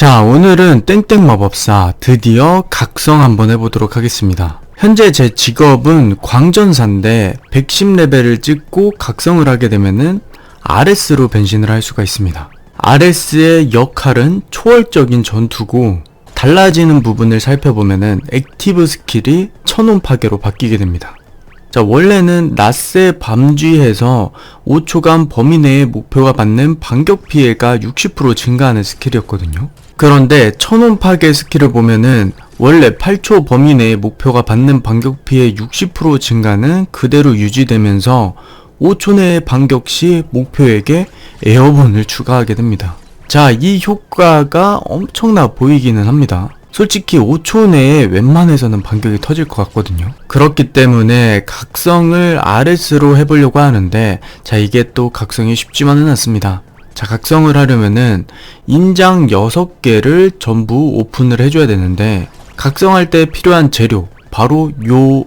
자, 오늘은 땡땡 마법사 드디어 각성 한번 해보도록 하겠습니다. 현재 제 직업은 광전사인데 110레벨을 찍고 각성을 하게 되면은 RS로 변신을 할 수가 있습니다. RS의 역할은 초월적인 전투고 달라지는 부분을 살펴보면은 액티브 스킬이 천원 파괴로 바뀌게 됩니다. 자, 원래는 낮새 밤쥐해서 5초간 범위 내의 목표가 받는 반격 피해가 60% 증가하는 스킬이었거든요. 그런데 천원 파괴 스킬을 보면은 원래 8초 범위 내의 목표가 받는 반격 피해 60% 증가는 그대로 유지되면서 5초 내의 반격 시 목표에게 에어본을 추가하게 됩니다. 자, 이 효과가 엄청나 보이기는 합니다. 솔직히 5초 내에 웬만해서는 반격이 터질 것 같거든요. 그렇기 때문에 각성을 RS로 해보려고 하는데, 자, 이게 또 각성이 쉽지만은 않습니다. 자, 각성을 하려면은 인장 6개를 전부 오픈을 해줘야 되는데, 각성할 때 필요한 재료, 바로 요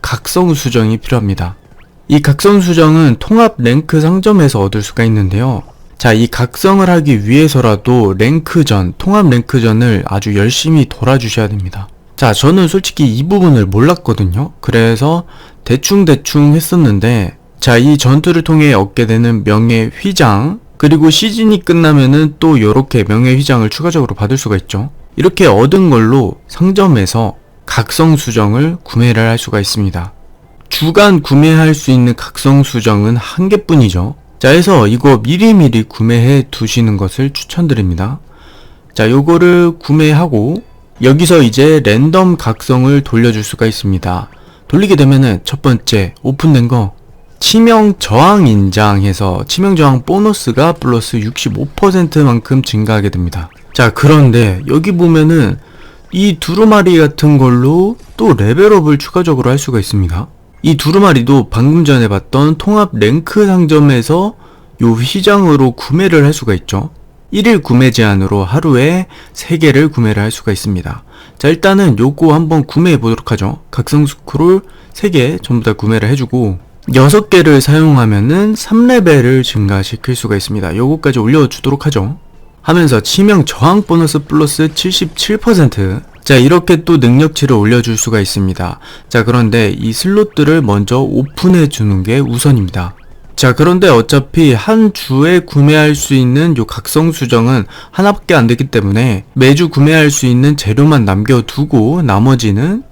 각성 수정이 필요합니다. 이 각성 수정은 통합 랭크 상점에서 얻을 수가 있는데요. 자, 이 각성을 하기 위해서라도 랭크전, 통합 랭크전을 아주 열심히 돌아주셔야 됩니다. 자, 저는 솔직히 이 부분을 몰랐거든요. 그래서 대충대충 했었는데, 자, 이 전투를 통해 얻게 되는 명예 휘장, 그리고 시즌이 끝나면은 또 이렇게 명예 휘장을 추가적으로 받을 수가 있죠. 이렇게 얻은 걸로 상점에서 각성 수정을 구매를 할 수가 있습니다. 주간 구매할 수 있는 각성 수정은 한 개뿐이죠. 자, 해서 이거 미리미리 구매해 두시는 것을 추천드립니다. 자, 요거를 구매하고 여기서 이제 랜덤 각성을 돌려줄 수가 있습니다. 돌리게 되면은 첫 번째 오픈된 거 치명 저항 인장해서 치명 저항 보너스가 플러스 65%만큼 증가하게 됩니다. 자, 그런데 여기 보면은 이 두루마리 같은 걸로 또 레벨업을 추가적으로 할 수가 있습니다. 이 두루마리도 방금 전에 봤던 통합 랭크 상점에서 요 휘장으로 구매를 할 수가 있죠. 1일 구매 제한으로 하루에 3개를 구매를 할 수가 있습니다. 자, 일단은 요거 한번 구매해 보도록 하죠. 각성 스크롤 3개 전부 다 구매를 해주고 6개를 사용하면은 3레벨을 증가시킬 수가 있습니다. 요거까지 올려주도록 하죠. 하면서 치명 저항 보너스 플러스 77% 자, 이렇게 또 능력치를 올려줄 수가 있습니다. 자, 그런데 이 슬롯들을 먼저 오픈해 주는 게 우선입니다. 자, 그런데 어차피 한 주에 구매할 수 있는 요 각성 수정은 하나밖에 안 되기 때문에 매주 구매할 수 있는 재료만 남겨두고 나머지는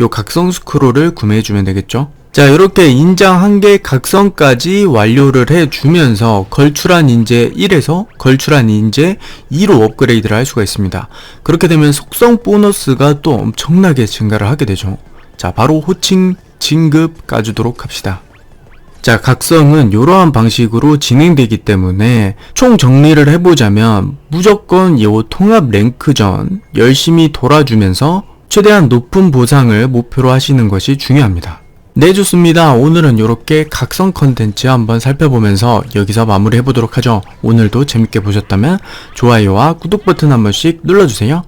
요 각성 스크롤을 구매해주면 되겠죠? 자, 이렇게 인장 한개 각성까지 완료를 해주면서 걸출한 인재 1에서 걸출한 인재 2로 업그레이드를 할 수가 있습니다. 그렇게 되면 속성 보너스가 또 엄청나게 증가를 하게 되죠. 자, 바로 호칭 진급 까주도록 합시다. 자, 각성은 이러한 방식으로 진행되기 때문에 총 정리를 해보자면 무조건 이 통합 랭크전 열심히 돌아주면서 최대한 높은 보상을 목표로 하시는 것이 중요합니다. 네, 좋습니다. 오늘은 이렇게 각성 컨텐츠 한번 살펴보면서 여기서 마무리 해보도록 하죠. 오늘도 재밌게 보셨다면 좋아요와 구독 버튼 한 번씩 눌러주세요.